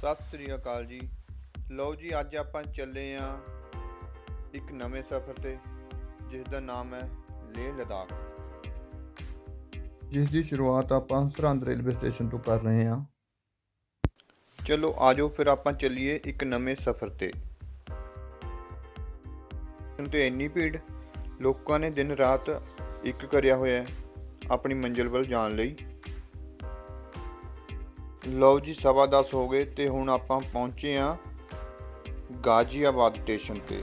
ਸਤਿ ਸ੍ਰੀ ਅਕਾਲ ਜੀ। ਲਓ ਜੀ ਅੱਜ ਆਪਾਂ ਚੱਲੇ ਆਂ ਇੱਕ ਨਵੇਂ ਸਫ਼ਰ ਤੇ ਜਿਸ ਦਾ ਨਾਮ ਹੈ ਲੇਹ ਲਦਾਖ। ਜਿਸ ਦੀ ਸ਼ੁਰੂਆਤ ਆਪਾਂ ਸਰਹੰਦ ਰੇਲਵੇ ਸਟੇਸ਼ਨ ਤੋਂ ਕਰ ਰਹੇ ਹਾਂ ਚਲੋ ਆਜੋ ਫਿਰ ਆਪਾਂ ਚੱਲੀਏ ਇੱਕ ਨਵੇਂ ਸਫ਼ਰ ਤੇ। ਤੇ ਇੰਨੀ ਭੀੜ ਲੋਕਾਂ ਨੇ ਦਿਨ ਰਾਤ ਇੱਕ ਕਰਿਆ ਹੋਇਆ ਹੈ ਆਪਣੀ ਮੰਜ਼ਿਲ ਵੱਲ ਜਾਣ ਲਈ। ਲਓ ਜੀ, ਸਵਾ ਦਸ ਹੋ ਗਏ ਤੇ ਹੁਣ ਆਪਾਂ ਪਹੁੰਚੇ ਆ ਗਾਜ਼ੀਆਬਾਦ ਸਟੇਸ਼ਨ ਤੇ।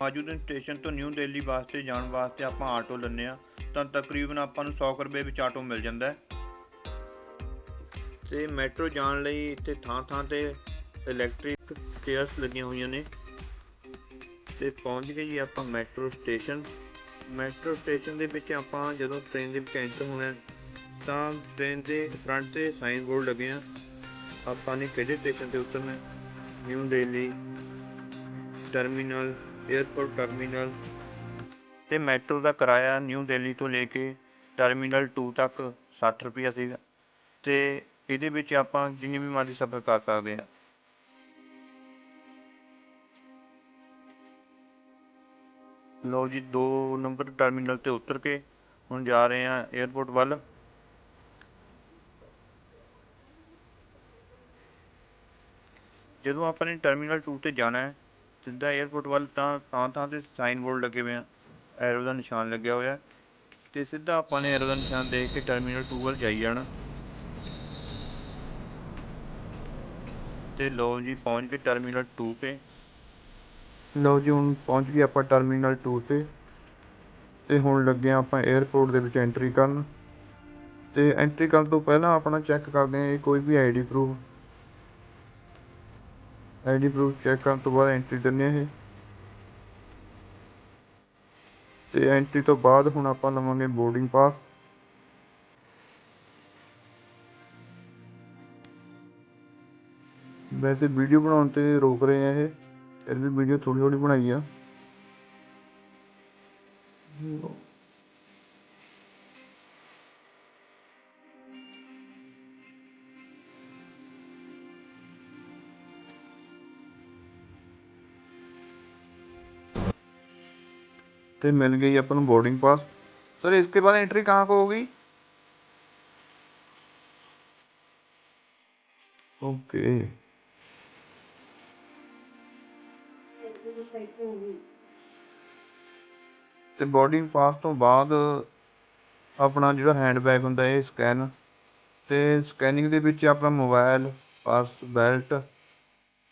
ਮੌਜੂਦਾ ਸਟੇਸ਼ਨ ਤੋਂ ਨਿਊ ਦਿੱਲੀ ਵਾਸਤੇ ਜਾਣ ਵਾਸਤੇ ਆਪਾਂ ਆਟੋ ਲੈਂਦੇ ਆ ਤਾਂ ਤਕਰੀਬਨ ਆਪਾਂ ਨੂੰ 100 ਕੁ ਰੁਪਏ ਵਿੱਚ ਆਟੋ ਮਿਲ ਜਾਂਦਾ ਹੈ। ਤੇ ਮੈਟਰੋ ਜਾਣ ਲਈ ਇੱਥੇ ਥਾਂ ਥਾਂ ਤੇ ਇਲੈਕਟ੍ਰਿਕ ਚੇਅਰਸ ਲੱਗੀਆਂ ਹੋਈਆਂ ਨੇ। ਤੇ ਪਹੁੰਚ ਗਏ ਜੀ ਆਪਾਂ ਮੈਟਰੋ ਸਟੇਸ਼ਨ। ਮੈਟਰੋ ਸਟੇਸ਼ਨ ਦੇ ਵਿੱਚ ਆਪਾਂ ਜਦੋਂ ਟ੍ਰੇਨ ਦੇ ਵਿੱਚ ਐਂਟਰ ਹੋਣਾ ਤਾਂ ਟ੍ਰੇਨ ਦੇ ਫਰੰਟ ਤੇ ਸਾਈਨ ਬੋਰਡ ਲੱਗੇ ਆ। ਆਪਾਂ ਨੇ ਕਿਹੜੇ ਸਟੇਸ਼ਨ ਤੇ ਉਤਰਨਾ New Delhi terminal airport terminal ਤੇ ਮੈਟਰੋ ਦਾ ਕਿਰਾਇਆ ਨਿਊ ਦਿੱਲੀ ਤੋਂ ਲੈ ਕੇ ਟਰਮੀਨਲ 2 ਤੱਕ 60 ਰੁਪਏ ਸੀਗਾ। ਤੇ ਇਹਦੇ ਵਿੱਚ ਆਪਾਂ ਜਿੰਨੀ ਵੀ ਮਰਜ਼ੀ ਸਫ਼ਰ ਕਰ ਸਕਦੇ ਹਾਂ। ਲਓ ਜੀ 2 ਨੰਬਰ ਟਰਮੀਨਲ ਤੇ ਉਤਰ ਕੇ ਹੁਣ ਜਾ ਰਹੇ ਹਾਂ 에ਅਰਪੋਰਟ ਵੱਲ। ਜਦੋਂ ਆਪਾਂ ਨੇ ਟਰਮੀਨਲ 2 ਤੇ ਜਾਣਾ ਹੈ, ਸਿੱਧਾ 에ਅਰਪੋਰਟ ਵੱਲ ਤਾਂ ਥਾਂ ਥਾਂ ਤੇ ਸਾਈਨ ਬੋਰਡ ਲੱਗੇ ਹੋਏ ਆ ਐਰੋ ਦਾ ਨਿਸ਼ਾਨ ਲੱਗਿਆ ਹੋਇਆ ਹੈ। ਤੇ ਸਿੱਧਾ ਆਪਾਂ ਨੇ ਐਰੋ ਦਾ ਨਿਸ਼ਾਨ ਦੇਖ ਕੇ ਟਰਮੀਨਲ 2 ਵੱਲ ਜਾਈ ਜਾਣਾ। ਤੇ ਲਓ ਜੀ, ਪਹੁੰਚ ਗਏ ਟਰਮੀਨਲ 2 ਤੇ। ਲਓ ਜੀ, ਹੁਣ ਪਹੁੰਚ ਗਏ ਆਪਾਂ ਟਰਮੀਨਲ 2 ਤੇ। ਤੇ ਹੁਣ ਲੱਗੇ ਹਾਂ ਆਪਾਂ 에ਅਰਪੋਰਟ ਦੇ ਵਿੱਚ ਐਂਟਰੀ ਕਰਨ। ਤੇ ਐਂਟਰੀ ਕਰਨ ਤੋਂ ਪਹਿਲਾਂ ਆਪਣਾ ਚੈੱਕ ਕਰਦੇ ਹਾਂ, ਇਹ ਕੋਈ ਵੀ ID proof ID proof check ਕਰਨ ਤੋਂ ਬਾਅਦ ਐਂਟਰੀ ਦਿੰਦੇ ਹਾਂ ਇਹ। ਤੇ ਐਂਟਰੀ ਤੋਂ ਬਾਅਦ ਹੁਣ ਆਪਾਂ ਲਵਾਂਗੇ ਬੋਰਡਿੰਗ ਪਾਸ ਵੈਸੇ ਵੀਡੀਓ ਬਣਾਉਣ ਤੇ ਰੋਕ ਰਹੇ ਆ ਇਹ ਫਿਰ ਵੀ ਵੀਡੀਓ ਥੋੜੀ ਥੋੜੀ ਬਣਾਈ ਆ ਤੇ मिल गई अपन बोर्डिंग पास सर इसके बाद एंट्री कहाँ को होगी ओके ਤੇ ਬੋਰਡਿੰਗ ਪਾਸ ਤੋਂ ਬਾਅਦ ਆਪਣਾ ਜਿਹੜਾ ਹੈਂਡ ਬੈਗ ਹੁੰਦਾ ਇਹ ਸਕੈਨ ਅਤੇ ਸਕੈਨਿੰਗ ਦੇ ਵਿੱਚ ਆਪਣਾ ਮੋਬਾਇਲ ਪਰਸ ਬੈਲਟ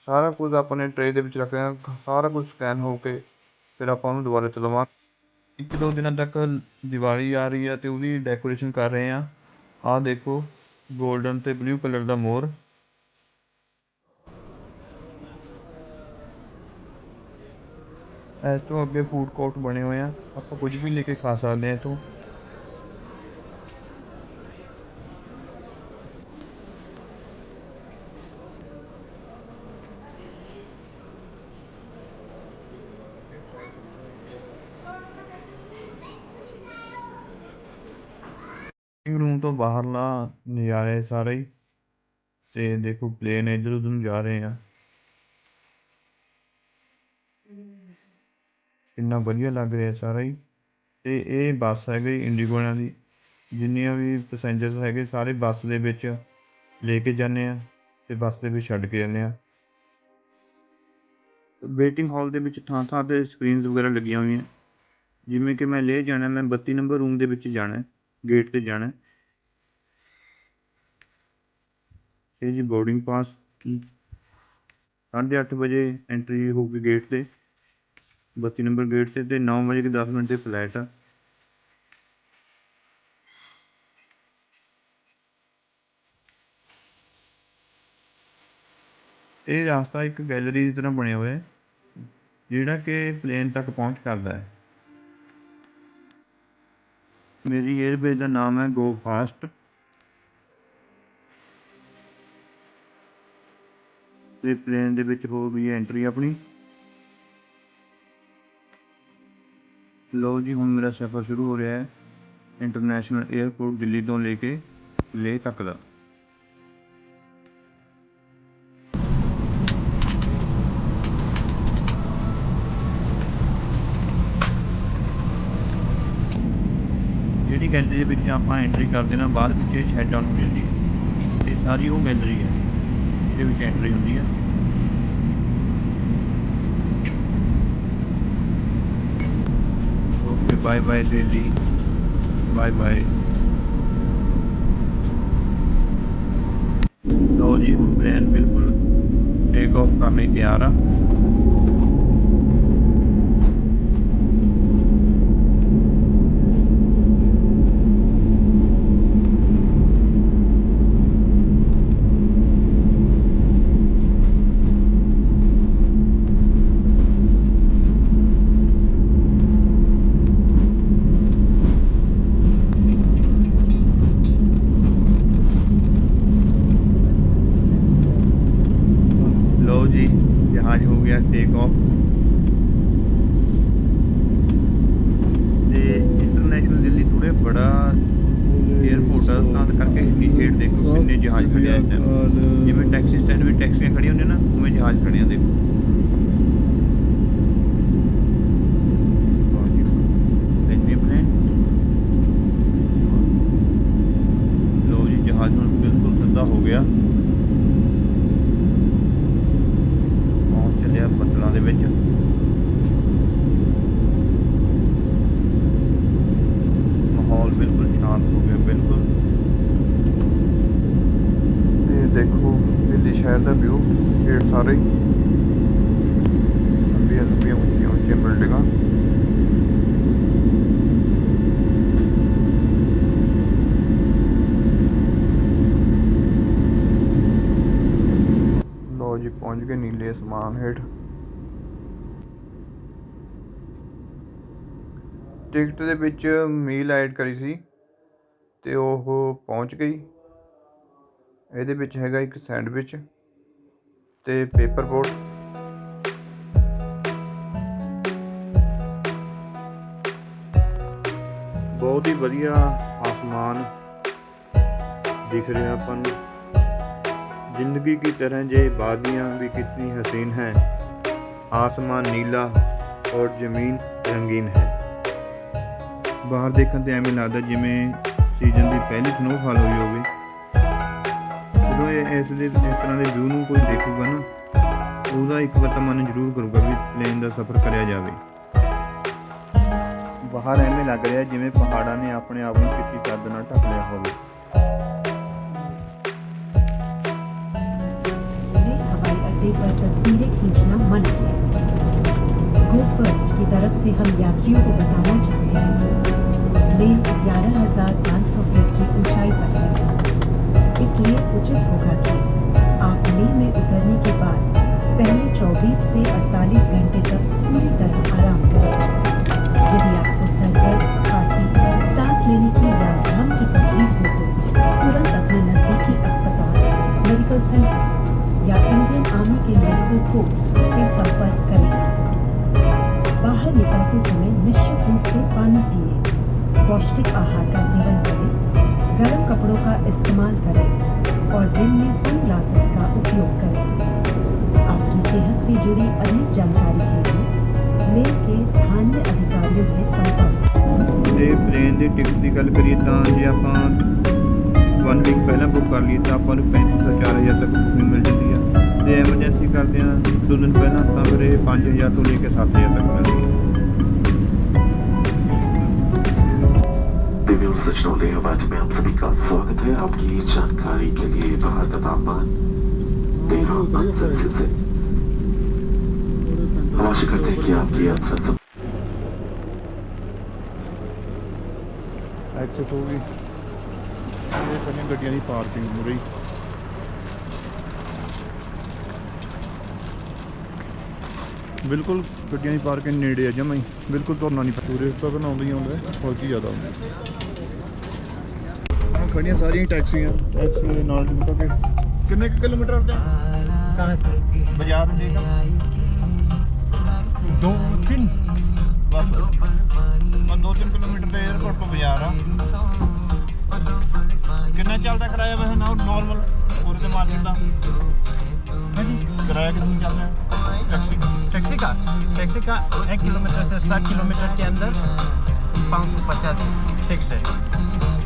ਸਾਰਾ ਕੁਝ ਆਪਣੇ ਟਰੇ ਦੇ ਵਿੱਚ ਰੱਖਦੇ ਹਾਂ ਸਾਰਾ ਕੁਝ ਸਕੈਨ ਹੋ ਕੇ ਫਿਰ ਆਪਾਂ ਉਹਨੂੰ ਦੁਬਾਰਾ ਚਲਵਾ ਇੱਕ ਦੋ ਦਿਨਾਂ ਤੱਕ ਦੀਵਾਲੀ ਆ ਰਹੀ ਹੈ ਅਤੇ ਉਹਦੀ ਡੈਕੋਰੇਸ਼ਨ ਕਰ ਰਹੇ ਹਾਂ। ਆਹ ਦੇਖੋ ਗੋਲਡਨ ਅਤੇ ਬਲਿਊ ਕਲਰ ਦਾ ਮੋਰ। ਇਸ ਤੋਂ ਅੱਗੇ ਫੂਡ ਕੋਰਟ ਬਣੇ ਹੋਏ ਆ ਆਪਾਂ ਕੁਝ ਵੀ ਲੈ ਕੇ ਖਾ ਸਕਦੇ ਆ ਇੱਥੋਂ ਰੂਮ ਤੋਂ ਬਾਹਰਲਾ ਨਜ਼ਾਰਾ ਹੈ ਸਾਰਾ ਹੀ ਤੇ ਦੇਖੋ ਪਲੇਨ ਇੱਧਰ ਉੱਧਰ ਨੂੰ ਜਾ ਰਹੇ ਆ ਕਿੰਨਾ ਵਧੀਆ ਲੱਗ ਰਿਹਾ ਸਾਰਾ ਹੀ। ਅਤੇ ਇਹ ਬੱਸ ਹੈਗੀ ਇੰਡੀਗੋ ਵਾਲਿਆਂ ਦੀ। ਜਿੰਨੀਆਂ ਵੀ ਪੈਸੇਂਜਰਸ ਹੈਗੇ, ਸਾਰੇ ਬੱਸ ਦੇ ਵਿੱਚ ਲੈ ਕੇ ਜਾਂਦੇ ਹਾਂ ਅਤੇ ਬੱਸ ਦੇ ਵਿੱਚ ਛੱਡ ਕੇ ਜਾਂਦੇ ਹਾਂ ਵੇਟਿੰਗ ਹਾਲ ਦੇ ਵਿੱਚ ਥਾਂ ਥਾਂ ਤੇ ਸਕਰੀਨਸ ਵਗੈਰਾ ਲੱਗੀਆਂ ਹੋਈਆਂ। ਜਿਵੇਂ ਕਿ ਮੈਂ ਲੇਹ ਜਾਣਾ, ਮੈਂ 32 ਨੰਬਰ ਰੂਮ ਦੇ ਵਿੱਚ ਜਾਣਾ ਗੇਟ ਤੇ ਜਾਣਾ। ਇਹ ਜੀ ਬੋਰਡਿੰਗ ਪਾਸ ਸਾਢੇ ਅੱਠ ਵਜੇ ਐਂਟਰੀ ਹੋਊਗੀ ਗੇਟ ਤੇ। 32 ਨੰਬਰ ਗੇਟ ਤੇ ਤੇ 9 ਵਜੇ ਕੇ ਦਸ ਮਿੰਟ ਤੇ ਫਲੈਟ ਆ। ਇਹ ਰਾਸਤਾ ਇੱਕ ਗੈਲਰੀ ਦੀ ਤਰ੍ਹਾਂ ਬਣਿਆ ਹੋਇਆ ਹੈ, ਜਿਹੜਾ ਕਿ ਪਲੇਨ ਤੱਕ ਪਹੁੰਚ ਕਰਦਾ ਹੈ। ਮੇਰੀ 에ਅਰਬੇਸ ਦਾ ਨਾਮ ਹੈ ਗੋ ਫਾਸਟ ਤੇ ਪਲੇਨ ਦੇ ਵਿੱਚ ਹੋ ਗਈ ਹੈ ਐਂਟਰੀ ਆਪਣੀ। ਲੋ ਜੀ ਹੁਣ ਮੇਰਾ ਸਫ਼ਰ ਸ਼ੁਰੂ ਹੋ ਰਿਹਾ ਹੈ ਇੰਟਰਨੈਸ਼ਨਲ 에ਅਰਪੋਰਟ ਦਿੱਲੀ ਤੋਂ ਲੈ ਕੇ ਲੇਹ ਤੱਕ ਦਾ ਜਿਹੜੀ ਗੈਲਰੀ ਦੇ ਵਿੱਚ ਆਪਾਂ ਐਂਟਰੀ ਕਰਦੇ ਨਾ ਬਾਅਦ ਵਿੱਚ ਇਹ ਸ਼ੈਡ ਡਾਊਨ ਹੋ ਜਾਂਦੀ ਹੈ ਇਹ ਸਾਰੀ ਉਹ ਗੈਲਰੀ ਹੈ ਜਿਹਦੇ ਵਿੱਚ ਐਂਟਰੀ ਹੁੰਦੀ ਹੈ okay bye bye Delhi bye bye ਲੋ ਜੀ ਹੁਣ ਪਲੇਨ ਬਿਲਕੁਲ ਟੇਕ ਆਫ ਕਰਨ ਲਈ ਤਿਆਰ ਆ ਲੋ ਜੀ ਜਹਾਜ਼ ਹੋ ਗਿਆ ਟੇਕ ਆਫ ਤੇ ਇੰਟਰਨੈਸ਼ਨਲ ਦਿੱਲੀ ਥੋੜਾ ਬੜਾ 에ਅਰਪੋਰਟ ਆ ਤਾਂ ਕਰਕੇ ਹੇਠ ਦੇਖੋ ਕਿੰਨੇ ਜਹਾਜ਼ ਖੜੇ ਆ। ਜਿਵੇਂ ਟੈਕਸੀ ਸਟੈਂਡ ਵਿੱਚ ਟੈਕਸੀਆਂ ਖੜੀਆਂ ਹੁੰਦੀਆਂ ਨਾ ਉਵੇਂ ਜਹਾਜ਼ ਖੜੇ ਆ ਦੇਖੋ ਵਾਹ ਜੀ ਵਾਹ। ਇੰਨੇ plane। ਲਓ ਜੀ ਜਹਾਜ਼ ਹੁਣ ਬਿਲਕੁਲ ਸਿੱਧਾ ਹੋ ਗਿਆ ਪਹੁੰਚ ਚੱਲਿਆ ਬੱਦਲਾਂ ਦੇ ਵਿੱਚ ਮਾਹੌਲ ਬਿਲਕੁਲ ਸ਼ਾਂਤ ਹੋ ਗਿਆ ਬਿਲਕੁਲ ਤੇ ਦੇਖੋ ਦਿੱਲੀ ਸ਼ਹਿਰ ਦਾ ਵਿਊ ਗੇਟ ਸਾਰੇ ਹੀ ਲੰਬੀਆਂ ਲੰਬੀਆਂ ਉੱਚੀਆਂ ਉੱਚੀਆਂ ਬਿਲਡਿੰਗਾਂ ਲੋ ਜੀ ਪਹੁੰਚ ਗਏ ਨੀਲੇ ਅਸਮਾਨ ਹੇਠ ਟਿਕਟ ਦੇ ਵਿੱਚ ਮੀਲ ਐਡ ਕਰੀ ਸੀ ਤੇ ਉਹ ਪਹੁੰਚ ਗਈ ਇਹਦੇ ਵਿੱਚ ਹੈਗਾ ਇੱਕ ਸੈਂਡਵਿਚ ਤੇ ਪੇਪਰ ਬੋਟ ਬਹੁਤ ਹੀ ਵਧੀਆ ਆਸਮਾਨ ਦਿਖ ਰਿਹਾ ਆਪਾਂ ਨੂੰ जिंदगी की तरह ये वादियाँ भी कितनी हसीन हैं आसमान नीला और ਜ਼ਮੀਨ ਰੰਗੀਨ ਹੈ ਬਾਹਰ ਦੇਖਣ ਤੇ ਐਵੇਂ ਲੱਗਦਾ ਜਿਵੇਂ ਸੀਜ਼ਨ ਦੀ ਪਹਿਲੀ ਸਨੋਫਾਲ ਹੋਈ ਹੋਵੇ ਜਦੋਂ ਇਹ ਇਸ ਦੇ ਇਸ ਤਰ੍ਹਾਂ ਦੇ ਵਿਊ ਨੂੰ ਕੋਈ ਦੇਖੂਗਾ ਨਾ ਉਹਦਾ ਇੱਕ ਵਾਰ ਤਾਂ ਮਨ ਜ਼ਰੂਰ ਕਰੂਗਾ ਵੀ ਪਲੇਨ ਦਾ ਸਫ਼ਰ ਕਰਿਆ ਜਾਵੇ ਬਾਹਰ ਐਵੇਂ ਲੱਗ ਰਿਹਾ ਜਿਵੇਂ ਪਹਾੜਾਂ ਨੇ ਆਪਣੇ ਆਪ ਨੂੰ ਚਿੱਟੀ ਚਾਦਰ ਨਾਲ ਢੱਕ ਲਿਆ ਹੋਵੇ लेह हवाई अड्डे पर तस्वीरें खींचना मन गो फर्स्ट की तरफ से हम यात्रियों को बताना चाहते हैं इसलिए होगा कि आप लेह में उतरने के बाद पहले 24 से 48 घंटे तक पूरी तरह आराम करें। यदि आपको सर दर्द, खांसी, सांस लेने की या दम की तकलीफ़ हो तो तुरंत अपने नजदीकी अस्पताल, मेडिकल सेंटर या इंडियन आर्मी के मेडिकल पोस्ट से संपर्क करें। बाहर निकलते समय निश्चित रूप से पानी पिए। पौष्टिक आहार का सेवन करें। गर्म कपड़ों का इस्तेमाल करें और दिन में सनग्लासेस का उपयोग करें आपकी सेहत से जुड़ी अधिक जानकारी के लिए लेह के स्थानीय अधिकारियों से संपर्क ਜੇ ਪਲੇਨ ਦੀ ਟਿਕਟ ਦੀ ਗੱਲ ਕਰੀਏ ਤਾਂ ਜੇ ਆਪਾਂ 1 ਵੀਕ ਪਹਿਲਾਂ ਬੁੱਕ ਕਰ ਲਈਏ ਤਾਂ ਆਪਾਂ ਨੂੰ 3500 4000 ਤੱਕ ਬੁਕਿੰਗ ਮਿਲ ਜਾਂਦੀ ਆ ਤੇ ਐਮਰਜੈਂਸੀ ਕਰਦੇ ਆ ਇੱਕ ਦੋ ਦਿਨ ਪਹਿਲਾਂ ਤਾਂ ਫਿਰ ਇਹ 5000 ਤੋਂ ਲੈ ਕੇ 7000 ਤੱਕ ਮਿਲਦੀ ਹੈ दिव्य सचनों लेहबाज में आप सभी का स्वागत है आपकी जानकारी के लिए बाहर का तापमान तेरह अंक सेल्सियस है हम आशा करते हैं कि आपकी यात्रा सब ਐਕਸੈਸ ਹੋ ਗਈ ਇਹ ਸਾਰੀਆਂ ਗੱਡੀਆਂ ਦੀ ਪਾਰਕਿੰਗ ਹੋ ਰਹੀ ਬਿਲਕੁਲ ਗੱਡੀਆਂ ਦੀ ਪਾਰਕਿੰਗ ਨੇੜੇ ਆ ਜਮਾਂ ਹੀ ਬਿਲਕੁਲ ਤੁਰਨਾ ਨਹੀਂ ਟੂਰਿਸਟ ਤਾਂ ਬਣਾਉਂਦੇ ਹੀ ਆਉਂਦੇ ਹੋਰ ਕੀ ਜ਼ਿਆਦਾ ਆ खड़ी सारी टैक्सी हैं टैक्सी नॉर्थ मुका किलोमीटर आते हैं दो तीन किलोमीटर के एयरपोर्ट पर बाज़ार आ किन्ना चलता किराया वैसे ना नॉर्मल पूरे मार्केट का किराया कितना चलता है टैक्सी का टैक्सी का एक किलोमीटर से सात किलोमीटर के अंदर पाँच सौ पचास फिक्स है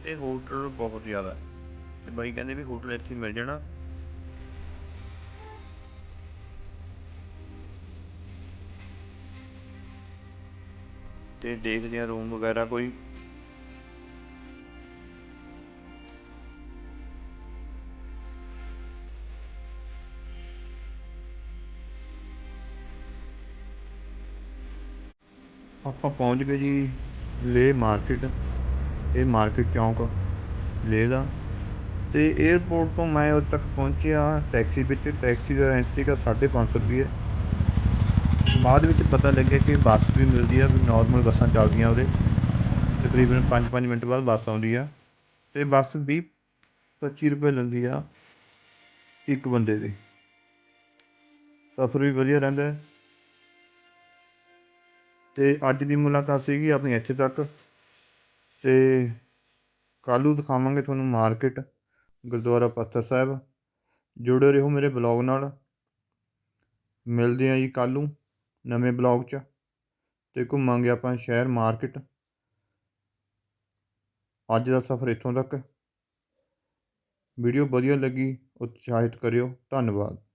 ਇੱਥੇ ਹੋਟਲ ਬਹੁਤ ਜ਼ਿਆਦਾ ਹੈ। ਤੇ ਬਾਈ ਕਹਿੰਦੇ ਵੀ ਹੋਟਲ ਇੱਥੇ ਮਿਲ ਜਾਣਾ। ਤੇ ਦੇਖਦੇ ਆ ਰੂਮ ਵਗੈਰਾ ਕੋਈ। ਆਪਾਂ ਪਹੁੰਚ ਗਏ ਜੀ ਲੇ ਮਾਰਕੀਟ ਇਹ ਮਾਰਕੀਟ ਚੌਂਕ ਲੇਹ ਦਾ ਅਤੇ ਏਅਰਪੋਰਟ ਤੋਂ ਮੈਂ ਉਦੋਂ ਤੱਕ ਪਹੁੰਚਿਆ ਟੈਕਸੀ ਵਿੱਚ। ਟੈਕਸੀ ਦਾ ਰੈਂਟ ਸੀਗਾ 550 ਰੁਪਏ ਬਾਅਦ ਵਿੱਚ ਪਤਾ ਲੱਗਿਆ ਕਿ ਬੱਸ ਵੀ ਮਿਲਦੀ ਆ, ਵੀ ਨੋਰਮਲ ਬੱਸਾਂ ਚੱਲਦੀਆਂ ਉਹਦੇ ਤਕਰੀਬਨ 5-5 ਮਿੰਟ ਬਾਅਦ ਬੱਸ ਆਉਂਦੀ ਆ। ਅਤੇ ਬੱਸ ਵੀਹ ਪੱਚੀ ਰੁਪਏ ਲੈਂਦੀ ਆ ਇੱਕ ਬੰਦੇ ਦੀ। ਸਫ਼ਰ ਵੀ ਵਧੀਆ ਰਹਿੰਦਾ। ਅਤੇ ਅੱਜ ਦੀ ਮੁਲਾਕਾਤ ਸੀਗੀ ਆਪਣੀ ਇੱਥੇ ਤੱਕ। ਅਤੇ ਕੱਲ੍ਹ ਨੂੰ ਦਿਖਾਵਾਂਗੇ ਤੁਹਾਨੂੰ ਮਾਰਕੀਟ, ਗੁਰਦੁਆਰਾ ਪੱਥਰ ਸਾਹਿਬ। ਜੁੜੇ ਰਹੋ ਮੇਰੇ ਬਲੌਗ ਨਾਲ। ਮਿਲਦੇ ਹਾਂ ਜੀ ਕੱਲ੍ਹ ਨੂੰ ਨਵੇਂ ਬਲੌਗ 'ਚ ਅਤੇ ਘੁੰਮਾਂਗੇ ਆਪਾਂ ਸ਼ਹਿਰ ਮਾਰਕੀਟ। ਅੱਜ ਦਾ ਸਫ਼ਰ ਇੱਥੋਂ ਤੱਕ। ਵੀਡੀਓ ਵਧੀਆ ਲੱਗੀ, ਉਤਸ਼ਾਹਿਤ ਕਰਿਓ। ਧੰਨਵਾਦ।